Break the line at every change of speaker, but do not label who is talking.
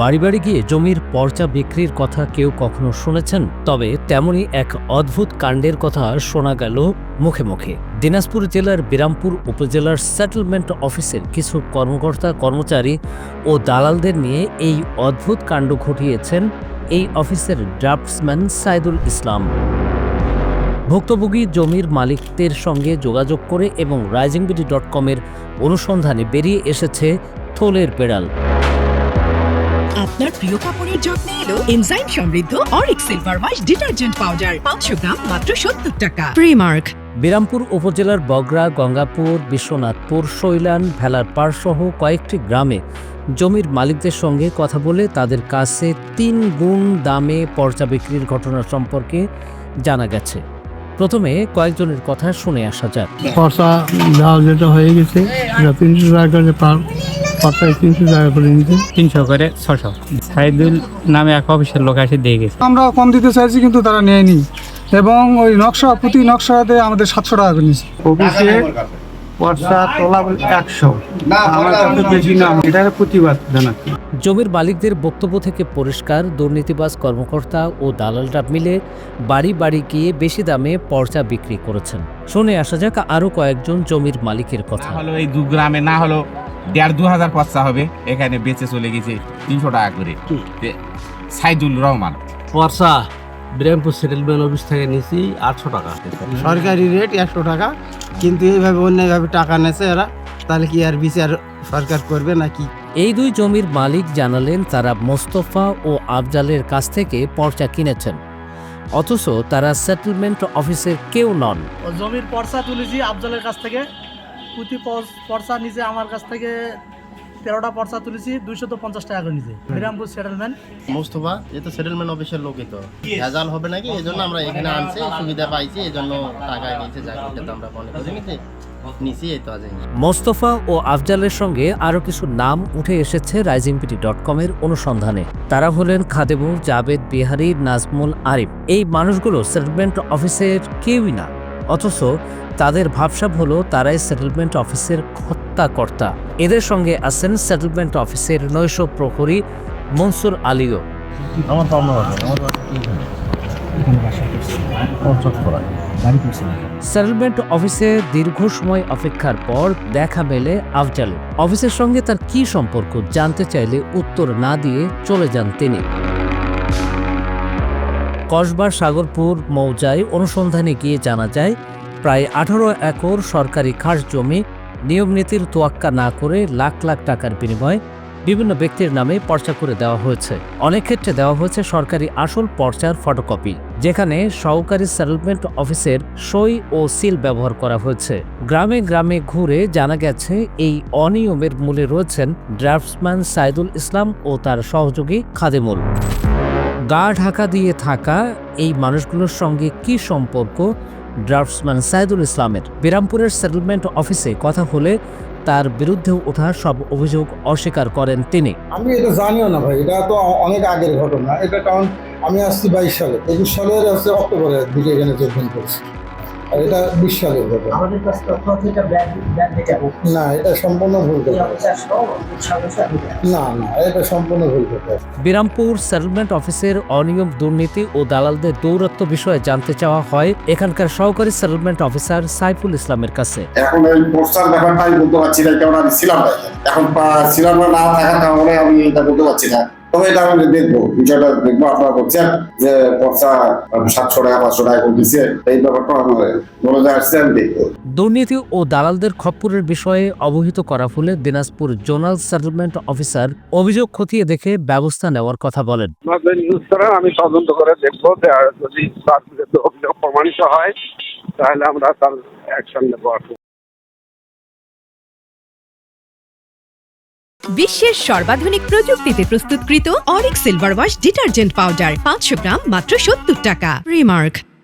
বাড়ি বাড়ি গিয়ে জমির পর্চা বিক্রির কথা কেউ কখনো শুনেছেন? তবে তেমনই এক অদ্ভুত কাণ্ডের কথা শোনা গেল মুখে মুখে। দিনাজপুর জেলার বিরামপুর উপজেলার সেটেলমেন্ট অফিসের কিছু কর্মকর্তা, কর্মচারী ও দালালদের নিয়ে এই অদ্ভুত কাণ্ড ঘটিয়েছেন এই অফিসের ড্রাফটসম্যান সাইদুল ইসলাম। ভুক্তভোগী জমির মালিকদের সঙ্গে যোগাযোগ করে এবং রাইজিংবিডি ডট কমের অনুসন্ধানে বেরিয়ে এসেছে থোলের বেড়াল।
আপনার প্রিয় কাপড়ের যত্নে এলো এনজাইম সমৃদ্ধ Auric silver wash detergent powder পাঁচশো গ্রাম মাত্র সত্তর টাকা। প্রিমার্ক
বিরামপুর উপজেলার বগরা গঙ্গাপুর বিশ্বনাথপুর শৈলান ভেলার পাড়সহ কয়েকটি গ্রামে জমির মালিকদের সঙ্গে কথা বলে তাদের কাছে তিন গুণ দামে পর্চা বিক্রির ঘটনা সম্পর্কে জানা গেছে। প্রথমে কয়েকজনের কথা শুনে আসা যাক।
খরচা দেওয়া যেটা হয়ে গেছে তিনশো টাকা তিনশো টাকা করে নিতে
তিনশো করে ছশো। সাইদুল নামে এক অফিসের লোক এসে দিয়ে গেছে।
আমরা কম দিতে চাইছি কিন্তু তারা নেয়নি। এবং ওই নকশা প্রতি নকশাতে আমাদের সাতশো টাকা করে নিয়েছে।
অফিসে খরচা তোলা একশো। আমার কাছে বেশি না। এটার প্রতিবাদ জানাচ্ছি।
জমির মালিকদের বক্তব্য থেকে পরিষ্কার দুর্নীতিবাজ কর্মকর্তা ও দালালরা মিলে বাড়ি বাড়ি গিয়ে বেশি দামে পর্চা বিক্রি করেছেন। শুনে আসা যাক আরও কয়েকজন জমির মালিকের কথা।
হলো এই দু গ্রামে না হলো দেড় দু হাজার পয়সা হবে এখানে বেঁচে চলে গেছে তিনশো টাকা করে। সাইদুল রহমান।
পরসা বিরামপুর সেটেলমেন্ট অফিস থেকে নিয়েছি আটশো টাকা।
সরকারি রেট একশো টাকা কিন্তু এইভাবে অন্যায়ভাবে টাকা নেছে এরা তাহলে কি আর বিচার সরকার করবে নাকি?
এই দুই জমির মালিক জানালেন তারা মোস্তফা ও আফজালের কাছ থেকে পর্চা কিনেছেন। অথচ তারা সেটেলমেন্ট অফিসের কেউ নন।
জমির পর্চা তুলেছি আফজালের কাছ থেকে। প্রতি পর- পর্চা নিচে আমার কাছ থেকে তেরোটা পর্চা তুলেছি দুইশত পঞ্চাশ টাকা করে নিচে বিরামপুর সেটেলমেন্ট
মোস্তফা এ তো সেটেলমেন্ট অফিসের লোকই তো। ভেজাল হবে নাকি? এই জন্য আমরা এখানে আনছি সুবিধা পাইছি এই জন্য টাকা নিয়েছে যা তো আমরা মনে করি নিতে। তো
মোস্তফা ও আফজালের সঙ্গে আরও কিছু নাম উঠে এসেছে রাইজিংপিটি ডট কমের অনুসন্ধানে। তারা হলেন খাদেমুল জাবেদ বিহারি নাজমুল আরিফ। এই মানুষগুলো সেটেলমেন্ট অফিসের কেউই না। অথচ তাদের ভাবসাব হলো তারাই সেটেলমেন্ট অফিসের হত্যাকর্তা। এদের সঙ্গে আছেন সেটেলমেন্ট অফিসের নৈশ প্রহরী মনসুর আলীও। সেটেলমেন্ট অফিসে দীর্ঘ সময় অপেক্ষার পর দেখা মেলে আফজাল অফিসের সঙ্গে তার কি সম্পর্ক জানতে চাইলে উত্তর না দিয়ে চলে যান তিনি। কসবার সাগরপুর মৌজায় অনুসন্ধানে গিয়ে জানা যায়, প্রায় আঠারো একর সরকারি খাস জমি নিয়ম নীতির তোয়াক্কা না করে লাখ লাখ টাকার বিনিময়ে বিভিন্ন ব্যক্তির নামে পর্চা করে দেওয়া হয়েছে। অনেক ক্ষেত্রে দেওয়া হয়েছে সরকারি আসল পর্চার ফটোকপি, যেখানে সহকারী সেটেলমেন্ট অফিসের সই ও সিল ব্যবহার করা হয়েছে। গ্রামে গ্রামে ঘুরে জানা গেছে, এই অনিয়মের মূলে রয়েছেন ড্রাফটসম্যান সাইদুল ইসলাম ও তার সহযোগী খাদেমুল। গা ঢাকা দিয়ে থাকা এই মানুষগুলোর সঙ্গে কি সম্পর্ক? ড্রাফটসম্যান সাইদুল ইসলামের বিরামপুরের সেটেলমেন্ট অফিসে কথা হলে তার বিরুদ্ধে ওঠা সব অভিযোগ অস্বীকার করেন তিনি।
আমি এটা জানিও না ভাই, এটা তো অনেক আগের ঘটনা। এটা কারণ আমি আসছি বাইশ সালে। একুশ সালের হচ্ছে অক্টোবরে দিকে এখানে যোগদান করছি। আর এটা বিশ সালের ঘটনা
আমাদের কাছে তথ্য এটা ব্যাগ ব্যাগ থেকে
না এটা সম্পূর্ণ ভুল না না এটা সম্পূর্ণ ভুল
বিরামপুর সেটেলমেন্ট অফিসের অনিয়ম দুর্নীতি ও দালালদের দৌরত্ব বিষয়ে জানতে চাওয়া হয় এখানকার সহকারী সেটেলমেন্ট অফিসার সাইফুল ইসলামের কাছে।
এখন ওই পোস্টার ব্যাপারটা আমি বলতে পারছি না কারণ আমি ছিলাম না। এখন ছিলাম না থাকার কারণে আমি এটা বলতে পারছি না। তবে এটা আমি দেখব বিষয়টা দেখব আপনারা বলছেন যে সাতশো টাকা পাঁচশো টাকা করে দিচ্ছে এই ব্যাপারটা আমার মনে আসছে আমি দেখব।
দুর্নীতি ও দালালদের খপ্পরের বিষয়ে অবহিত করা হলে দিনাজপুর জোনাল সেটেলমেন্ট অফিসার অভিযোগ খতিয়ে দেখে ব্যবস্থা নেওয়ার কথা বলেন।
আমি তদন্ত করে দেখব যদি অভিযোগ প্রমাণিত হয় তাহলে আমরা তার অ্যাকশন নেব
বিশ্বের সর্বাধুনিক প্রযুক্তিতে প্রস্তুতকৃত Auric silver wash detergent powder পাঁচশো গ্রাম মাত্র সত্তর টাকা। প্রিমার্ক